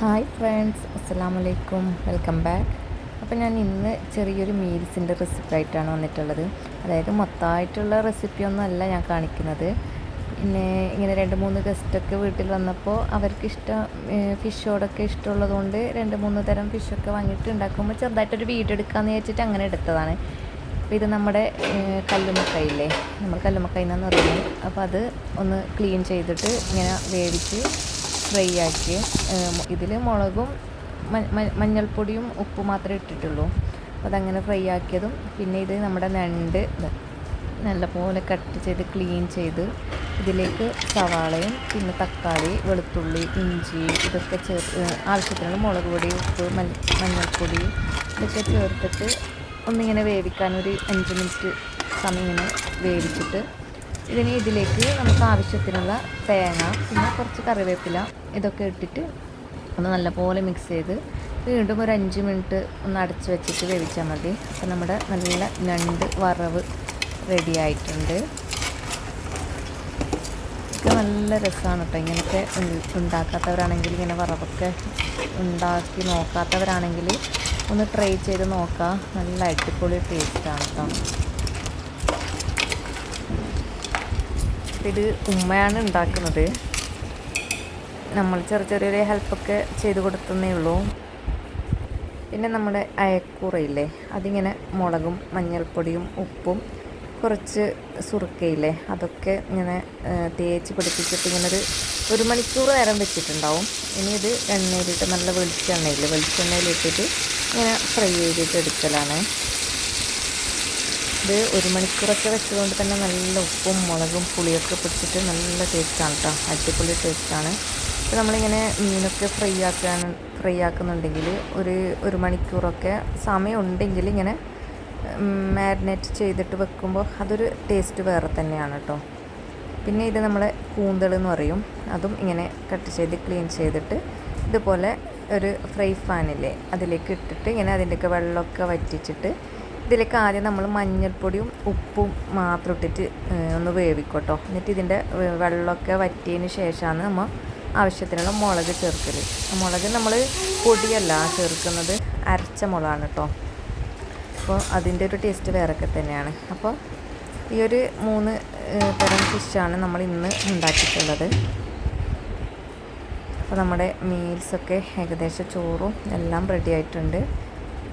Hi friends അസ്സാം വലൈക്കും welcome back അപ്പോൾ ഞാൻ ഇന്ന് ചെറിയൊരു മീൽസിന്റെ റെസിപ്പി ആയിട്ടാണ് വന്നിട്ടുള്ളത്. അതായത് മൊത്തമായിട്ടുള്ള റെസിപ്പി അല്ല ഞാൻ കാണിക്കുന്നത്. പിന്നെ ഇങ്ങനെ രണ്ട് മൂന്ന് ഗസ്റ്റൊക്കെ വീട്ടിൽ വന്നപ്പോൾ അവർക്ക് ഇഷ്ടം ഫിഷോടൊക്കെ ഇഷ്ടമുള്ളതുകൊണ്ട് രണ്ട് മൂന്ന് തരം ഫിഷൊക്കെ വാങ്ങിയിട്ട് ഉണ്ടാക്കുമ്പോൾ ചെറുതായിട്ടൊരു വീഡിയോ എടുക്കാമെന്ന് വെച്ചിട്ട് അങ്ങനെ എടുത്തതാണ്. അപ്പോൾ ഇത് നമ്മുടെ കല്ലുമക്കയില്ലേ നമ്മൾ കല്ലുമക്കയിൽ നിന്നാണ് പറയുന്നത്. അപ്പോൾ അത് ഒന്ന് ക്ലീൻ ചെയ്തിട്ട് ഇങ്ങനെ വേവിച്ച് ഫ്രൈ ആക്കി ഇതിൽ മുളകും മഞ്ഞൾപ്പൊടിയും ഉപ്പ് മാത്രമേ ഇട്ടിട്ടുള്ളൂ. അപ്പോൾ അതങ്ങനെ ഫ്രൈ ആക്കിയതും പിന്നെ ഇത് നമ്മുടെ നണ്ട് നല്ലപോലെ കട്ട് ചെയ്ത് ക്ലീൻ ചെയ്ത് ഇതിലേക്ക് സവാളയും പിന്നെ തക്കാളി വെളുത്തുള്ളി ഇഞ്ചി ഇതൊക്കെ ചേർത്ത് ആവശ്യത്തിനുള്ള മുളക് പൊടി ഉപ്പ് മഞ്ഞൾപ്പൊടി ഇതൊക്കെ ചേർത്തിട്ട് ഒന്നിങ്ങനെ വേവിക്കാൻ ഒരു അഞ്ച് മിനിറ്റ് സമയം ഇങ്ങനെ വേവിച്ചിട്ട് ഇതിന് ഇതിലേക്ക് നമുക്ക് ആവശ്യത്തിനുള്ള തേങ്ങ പിന്നെ കുറച്ച് കറിവേപ്പില ഇതൊക്കെ ഇട്ടിട്ട് ഒന്ന് നല്ലപോലെ മിക്സ് ചെയ്ത് വീണ്ടും ഒരു അഞ്ച് മിനിറ്റ് ഒന്ന് അടച്ച് വെച്ചിട്ട് വേവിച്ചാൽ മതി. അപ്പോൾ നമ്മുടെ നല്ല ഞണ്ട് വറവ് റെഡിയായിട്ടുണ്ട് ഇത് നല്ല രസമാണ് കേട്ടോ. ഇങ്ങനത്തെ ഉണ്ടാക്കാത്തവരാണെങ്കിൽ ഇങ്ങനെ വറവൊക്കെ ഉണ്ടാക്കി നോക്കാത്തവരാണെങ്കിൽ ഒന്ന് ട്രൈ ചെയ്ത് നോക്കാം. നല്ല അടിപൊളി ടേസ്റ്റാണ് കേട്ടോ. ഇത് ഉമ്മയാണ് ഉണ്ടാക്കുന്നത്. നമ്മൾ ചെറിയ ചെറിയൊരു ഹെൽപ്പൊക്കെ ചെയ്ത് കൊടുത്തതേ ഉള്ളൂ. പിന്നെ നമ്മുടെ അയക്കൂറയില്ലേ അതിങ്ങനെ മുളകും മഞ്ഞൾപ്പൊടിയും ഉപ്പും കുറച്ച് സുറുക്കയില്ലേ അതൊക്കെ ഇങ്ങനെ തേച്ച് പിടിപ്പിച്ചിട്ട് ഇങ്ങനെ ഒരു ഒരു മണിക്കൂർ നേരം വെച്ചിട്ടുണ്ടാവും. ഇനി ഇത് എണ്ണയിലിട്ട് നല്ല വെളിച്ചെണ്ണയിൽ വെളിച്ചെണ്ണയിലിട്ടിട്ട് ഇങ്ങനെ ഫ്രൈ ചെയ്തിട്ട് എടുക്കലാണ്. ഇത് ഒരു മണിക്കൂറൊക്കെ വെച്ചതുകൊണ്ട് തന്നെ നല്ല ഉപ്പും മുളകും പുളിയൊക്കെ പിടിച്ചിട്ട് നല്ല ടേസ്റ്റാണ് കേട്ടോ അടിപൊളി ടേസ്റ്റാണ് ഇപ്പോൾ നമ്മളിങ്ങനെ മീനൊക്കെ ഫ്രൈ ആക്കാൻ ഫ്രൈ ആക്കുന്നുണ്ടെങ്കിൽ ഒരു ഒരു മണിക്കൂറൊക്കെ സമയം ഉണ്ടെങ്കിൽ ഇങ്ങനെ മാരിനേറ്റ് ചെയ്തിട്ട് വെക്കുമ്പോൾ അതൊരു ടേസ്റ്റ് വേറെ തന്നെയാണ് കേട്ടോ പിന്നെ ഇത് നമ്മളെ കൂന്തൾ എന്ന് പറയും. അതും ഇങ്ങനെ കട്ട് ചെയ്ത് ക്ലീൻ ചെയ്തിട്ട് ഇതുപോലെ ഒരു ഫ്രൈ ഫാനില്ലേ അതിലേക്ക് ഇട്ടിട്ട് ഇങ്ങനെ അതിന്റെയൊക്കെ വെള്ളമൊക്കെ വറ്റിച്ചിട്ട് ഇതിലേക്ക് ആദ്യം നമ്മൾ മഞ്ഞൾപ്പൊടിയും ഉപ്പും മാത്രം ഇട്ടിട്ട് ഒന്ന് വേവിക്കോട്ടോ. എന്നിട്ട് ഇതിന്റെ വെള്ളമൊക്കെ വറ്റിയതിന് ശേഷമാണ് നമ്മൾ ആവശ്യത്തിനുള്ള മുളക് ചേർക്കൽ മുളക് നമ്മൾ പൊടിയല്ല ചേർക്കുന്നത് അരച്ച മുളകാണ് കേട്ടോ അപ്പോൾ അതിന്റെ ഒരു ടേസ്റ്റ് വേറൊക്കെ തന്നെയാണ്. അപ്പോൾ ഈ ഒരു മൂന്ന് തരം ഫിഷാണ് നമ്മൾ ഇന്ന് ഉണ്ടാക്കിയിട്ടുള്ളത്. അപ്പോൾ നമ്മുടെ മീൽസൊക്കെ ഏകദേശം ചോറും എല്ലാം റെഡി ആയിട്ടുണ്ട്.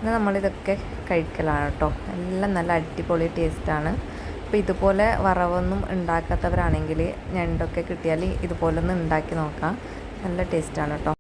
ഇന്ന് നമ്മളിതൊക്കെ കഴിക്കലാണ് കേട്ടോ. എല്ലാം നല്ല അടിപൊളി ടേസ്റ്റാണ്. അപ്പോൾ ഇതുപോലെ വറവൊന്നും ഉണ്ടാക്കാത്തവരാണെങ്കിൽ ഞണ്ടൊക്കെ കിട്ടിയാൽ ഇതുപോലെ ഒന്ന് ഉണ്ടാക്കി നോക്കാം. നല്ല ടേസ്റ്റാണ് കേട്ടോ.